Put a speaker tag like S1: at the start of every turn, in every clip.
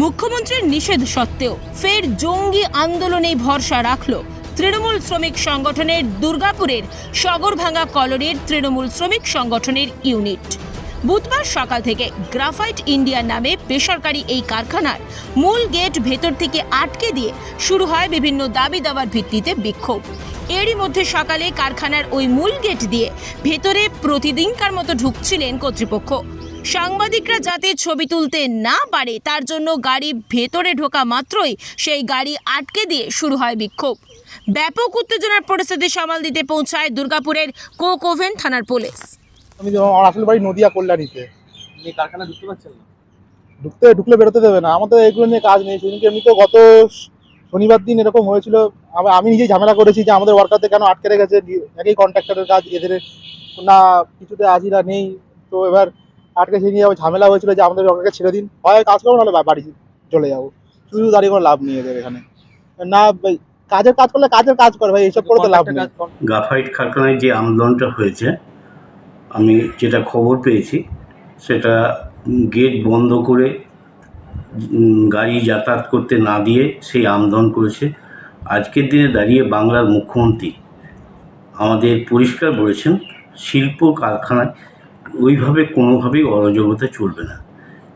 S1: মুখ্যমন্ত্রীর নিষেধ সত্ত্বেও ফের জঙ্গি আন্দোলনে ভরসা রাখল তৃণমূল শ্রমিক সংগঠনের দুর্গাপুরের সগরভাঙ্গা কলোনির তৃণমূল শ্রমিক সংগঠনের ইউনিট। বুধবার সকাল থেকে গ্রাফাইট ইন্ডিয়া নামে বেসরকারি এই কারখানার মূল গেট ভেতর থেকে আটকে দিয়ে শুরু হয় বিভিন্ন দাবি দাবার ভিত্তিতে বিক্ষোভ। এরই মধ্যে সকালে কারখানার ওই মূল গেট দিয়ে ভেতরে প্রতিদিনকার মতো ঢুকছিলেন কর্তৃপক্ষ। সাংবাদিকরা যাতে ছবি তুলতে না পারে তার জন্য গাড়ি ভেতরে ঢোকা মাত্রই সেই গাড়ি আটকে দিয়ে শুরু হয় বিক্ষোভ। ব্যাপক উত্তেজনার পরিস্থিতি সামাল দিতে পৌঁছায় দুর্গাপুরের কোকোভেন থানার পুলিশ।
S2: আমি আসল বাড়ি নদিয়া কল্যাণীতে।
S3: কারখানা ঢুকতে পারছেন না?
S2: ঢুকতে ঢুকলে বেরোতে দেবে না। আমাদের এগুলো নিয়ে কাজ নেই। সেদিনকে এমনি তো গত শনিবার দিন এরকম হয়েছিল। আবার আমি নিজেই ঝামেলা করেছি যে আমাদের ওয়ার্কারদের কেন আটকে রেখেছে। একই কন্ট্রাক্টরের কাজ এদের না কিছুতে আজিরা নেই। তো এবার আটকে সে নিয়ে ঝামেলা হয়েছিল যে আমাদের ওয়ার্কারকে ছেড়ে দিন। হয় কাজ করব, নাহলে বাড়ি চলে যাব। শুধু দাঁড়িয়ে কোনো লাভ নেই এদের এখানে। না কাজের কাজ করলে কাজের কাজ করে, ভাই এইসব করে তো লাভ নেই।
S4: গ্রাফাইট কারখানায় যে আন্দোলনটা হয়েছে, আমি যেটা খবর পেয়েছি, সেটা গেট বন্ধ করে গাড়ি যাতায়াত করতে না দিয়ে সেই আন্দোলন করেছে। আজকের দিনে দাঁড়িয়ে বাংলার মুখ্যমন্ত্রী আমাদের পরিষ্কার বলেছেন, শিল্প কারখানায় ওইভাবে কোনোভাবেই অরাজকতা চলবে না।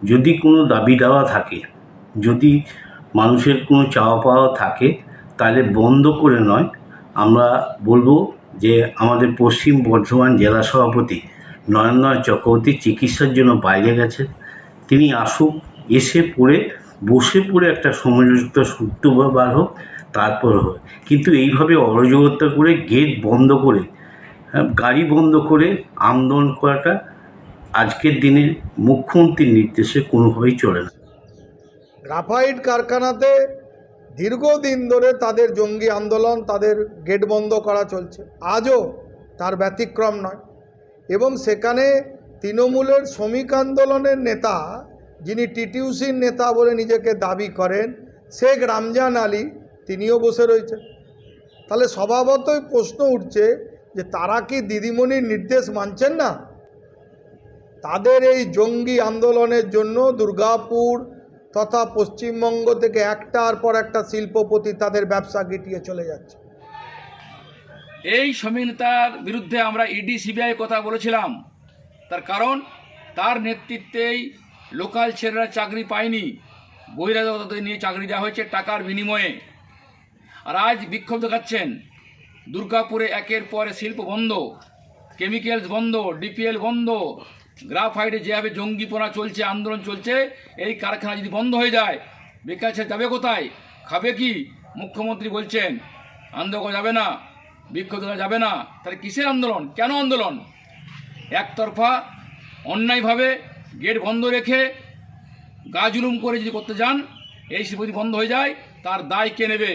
S4: যদি কোনো দাবি দেওয়া থাকে, যদি মানুষের কোনো চাওয়া পাওয়া থাকে, তাহলে বন্ধ করে নয়। আমরা বলব যে আমাদের পশ্চিম বর্ধমান জেলা সভাপতি নয়নদয় চক্রবর্তী চিকিৎসার জন্য বাইরে গেছেন। তিনি আসুক, এসে পড়ে, বসে পড়ে একটা সমঝোতা সূত্র বার হোক, তারপর হোক। কিন্তু এইভাবে অরাজকতা করে গেট বন্ধ করে গাড়ি বন্ধ করে আন্দোলন করাটা আজকের দিনে মুখ্যমন্ত্রীর নির্দেশে কোনোভাবেই চলে না।
S5: গ্রাফাইট কারখানাতে দীর্ঘদিন ধরে তাদের জঙ্গি আন্দোলন, তাদের গেট বন্ধ করা চলছে। আজও তার ব্যতিক্রম নয়। এবং সেখানে তৃণমূলের শ্রমিক আন্দোলনের নেতা, যিনি টিটিউসির নেতা বলে নিজেকে দাবি করেন, শেখ রামজান আলী, তিনিও বসে রয়েছেন। তাহলে স্বভাবতই প্রশ্ন উঠছে যে তারা কি দিদিমণির নির্দেশ মানছেন না? তাদের এই জঙ্গি আন্দোলনের জন্য দুর্গাপুর তথা পশ্চিমবঙ্গ থেকে একটার পর একটা শিল্পপতি তাদের ব্যবসা গিটিয়ে চলে যাচ্ছে।
S6: এই সমীনতার বিরুদ্ধে আমরা ইডি সিবিআই কথা বলেছিলাম। তার কারণ, তার নেতৃত্বেই লোকাল ছেলেরা চাকরি পায়নি। বহিরাগতদের নিয়ে চাকরি দেওয়া হয়েছে টাকার বিনিময়ে। আর আজ বিক্ষোভ দেখাচ্ছেন দুর্গাপুরে একের পরে শিল্প বন্ধ, কেমিক্যালস বন্ধ, ডিপিএল বন্ধ, গ্রাফাইটে যেভাবে জঙ্গিপনা চলছে, আন্দোলন চলছে, এই কারখানা যদি বন্ধ হয়ে যায়, বেকার ছেলে যাবে কোথায়? খাবে কি? মুখ্যমন্ত্রী বলছেন, আন্দোলন যাবে না বিক্ষোভ যাবে না। তাহলে কিসের আন্দোলন? কেন আন্দোলন? একতরফা, অন্যায়ভাবে গেট বন্ধ রেখে গা জুলুম করে যদি করতে যান, এই শিল্প বন্ধ হয়ে যায়, তার দায় কে নেবে?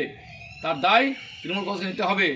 S6: তার দায় তৃণমূল কংগ্রেসকে নিতে হবে।